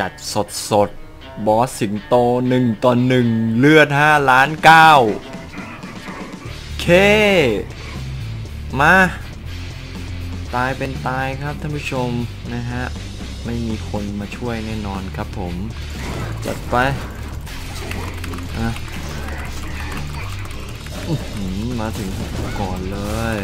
จัดสดสดบอสสิงโตหนึ่งต่อหนึ่งเลือดห้าล้านเก้าเค มา ตายเป็นตายครับท่านผู้ชมนะฮะ ไม่มีคนมาช่วยแน่นอนครับผม จัดไปอะอื้อหือมาถึงก่อนเลย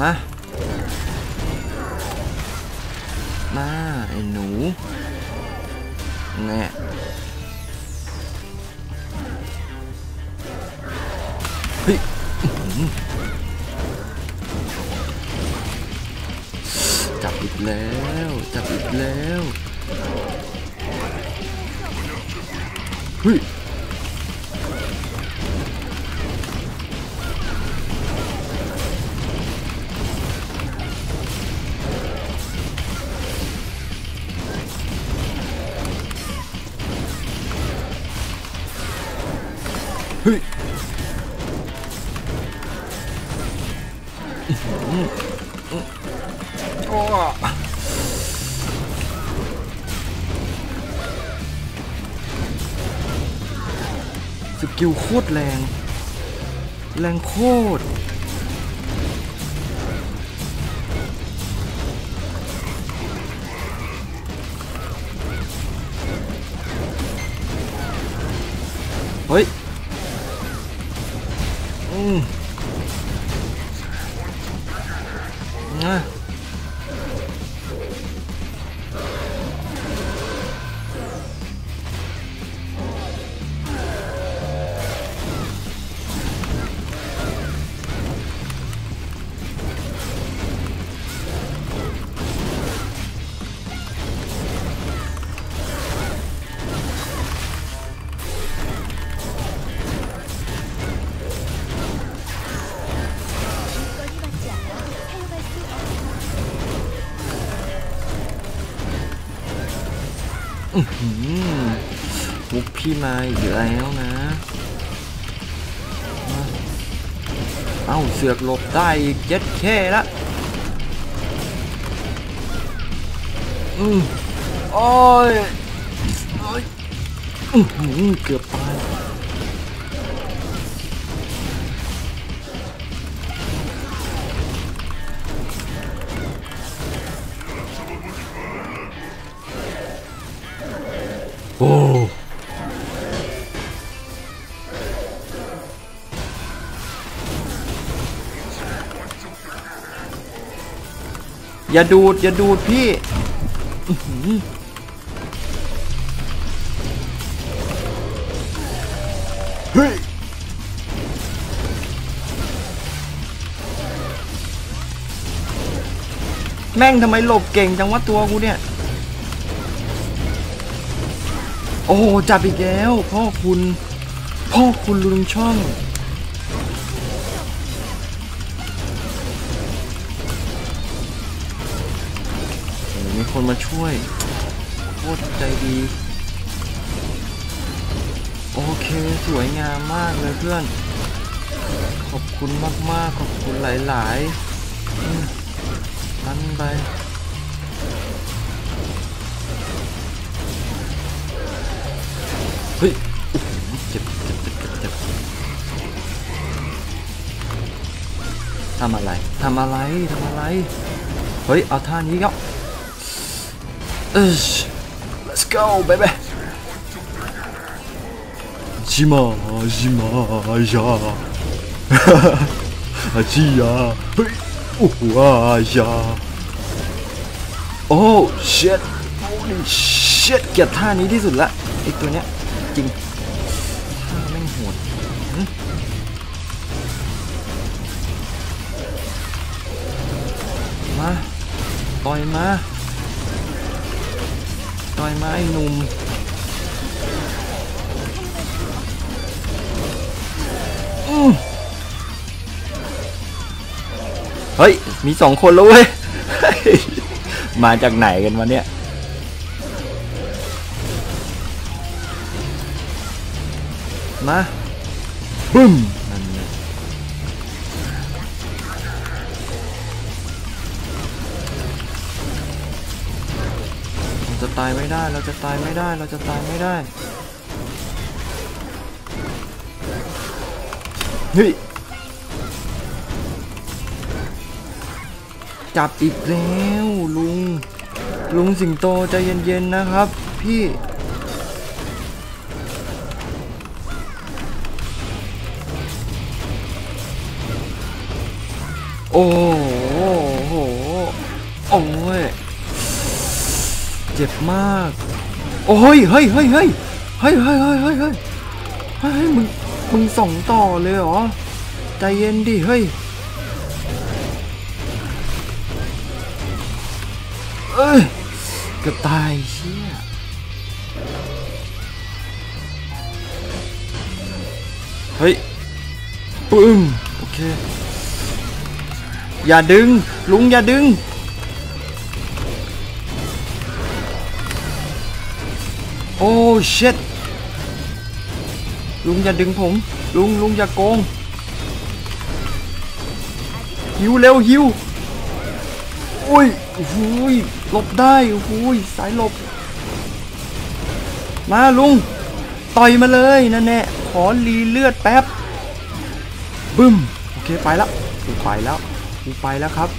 มา มา ไอ้หนูเนี่ยเฮ้ยจับอีกแล้ว จับอีกแล้วเฮ้ย เฮ้ยโอ้สกิลโคตรแรง แรงโคตร อื มมุกพี่มาอยู่แล้วนะ เอ้าเสือกหลบได้อีกเจ็ดแค่ละอืมโอ้ยโอ้ยอือหือเกือบ อย่าดูด อย่าดูดพี่อื้อหือเฮ้ยแม่งทำไมหลบเก่งจังวะตัวกูเนี่ย โอ้โหจับอีกแล้ว พ่อคุณ พ่อคุณลุงช่อง คนมาช่วยโคตรใจดี โอเคสวยงามมากเลยเพื่อน ขอบคุณมากๆ ขอบคุณหลายๆอืมทันไปเฮ้ยโอ้โหเจ็บเจ็บเจ็บเจ็บทำอะไร ทำอะไร ทำอะไร เฮ้ย เอาท่านี้ก็เอ let's go baby ชิมาชิมายาอาชิยาเฮ้ยโอ้โหอายาโอ้ shit holy shit เกลียดท่านี้ที่สุดละไอตัวเนี้ยจริงท่าแม่งโหดมาต่อยมา ต่อยไอ้หนุ่มอืมเฮ้ย มีสองคนแล้วเว้ย มาจากไหนกันวะเนี่ย มาบึ้ม ตายไม่ได้ เราจะตายไม่ได้ เราจะตายไม่ได้ เฮ้ย จับอีกแล้วลุง ลุงสิงโตใจเย็นๆนะครับ พี่โอ้โห โอ้ย เจ็บมาก โอ้ยเฮ้ยเฮ้ยเฮ้ยเฮ้ยเฮ้ยเฮ้ยเฮ้ยเฮ้ยเฮ้ยมึงมึงส่องต่อเลยเหรอ ใจเย็นดิเฮ้ยเอ้ยเกือบตายเชี่ยเฮ้ยปึ้งโอเค อย่าดึง ลุงอย่าดึง โอ้เช็ดลุงอย่าดึงผม ลุงลุงอย่าโกงหิวเร็วหิวโอ้ยโอ้ยหลบได้โอ้ยสายหลบ มาลุง ต่อยมาเลยนั่นแน่ขอรีเลือดแป๊บบึ้มโอเคไปแล้วกูไปแล้วกูไปแล้วครับ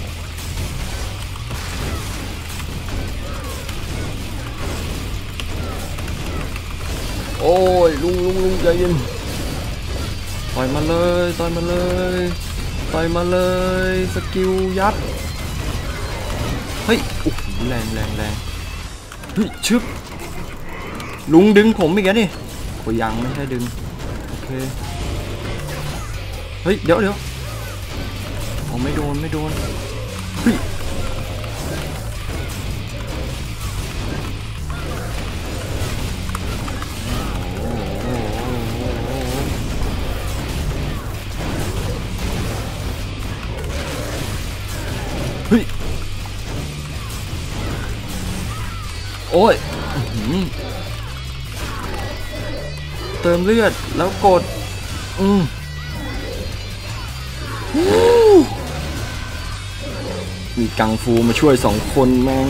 ยลุงลุงลุงใจเย็นต่อยมาเลยต่อยมาเลยต่อยมาเลยสกิลยัดเฮ้ยโอ้โหแรงแรงแรงเฮ้ยชึบลุงดึงผมอีกแล้วนี่โอ้ยังไม่ใช่ดึงโอเคเฮ้ยเดี๋ยวเดี๋ยวเอาไม่โดนไม่โดนเฮ้ย อ้ยอเติมเลือดแล้วกด อืมมีกังฟูมาช่วยสองคนแม่ง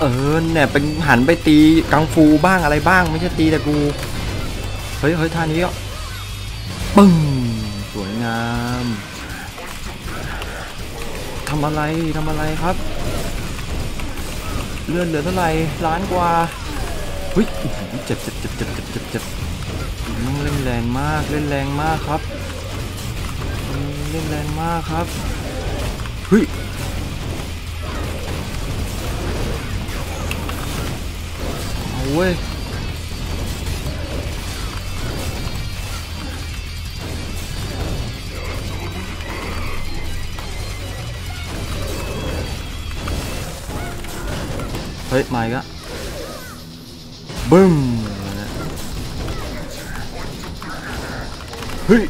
เออเนี่ยเป็นหันไปตีกังฟูบ้างอะไรบ้าง ไม่ใช่ตีแต่กู เฮ้ยเฮ้ยท่านี้อะปึ้งสวยงามทำอะไรทำอะไรครับ เลื่อนเหลือเท่าไหร่ล้านกว่าเฮ้ยเจ็บเจ็บเจ็บเจ็บเจ็บเจ็บเจ็บน้องเล่นแรงมากเล่นแรงมากครับเล่นแรงมากครับเฮ้ยเอาเว้ย ฮ้ยมาอีกแล้วบึ้มเฮ้ย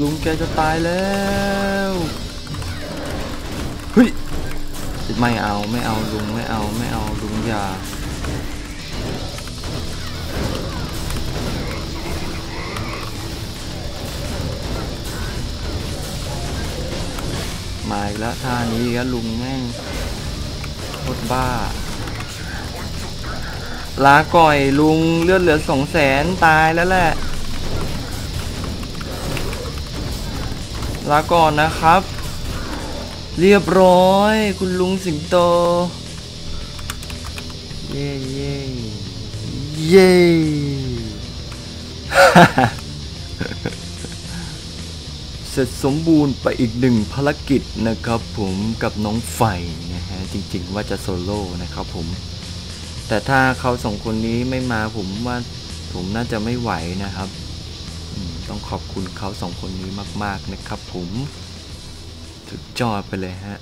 ลุงแกจะตายแล้วเฮ้ยไม่เอาไม่เอาลุงไม่เอาไม่เอาลุงอย่า มาอีกแล้วท่านี้อีกันลุงแม่งโคตรบ้า ลาก่อยลุงเลือดเหลือสองแสนตายแล้วแหละ ลาก่อนนะครับ เรียบร้อย คุณลุงสิงโต เย่เย่เย่ เสร็จสมบูรณ์ไปอีกหนึ่งภารกิจนะครับผมกับน้องไฟนะฮะจริงๆว่าจะโซโล่นะครับผม แต่ถ้าเขาสองคนนี้ไม่มาผมว่าผมน่าจะไม่ไหวนะครับ ต้องขอบคุณเขาสองคนนี้มากๆนะครับผมสุดยอดไปเลยฮะ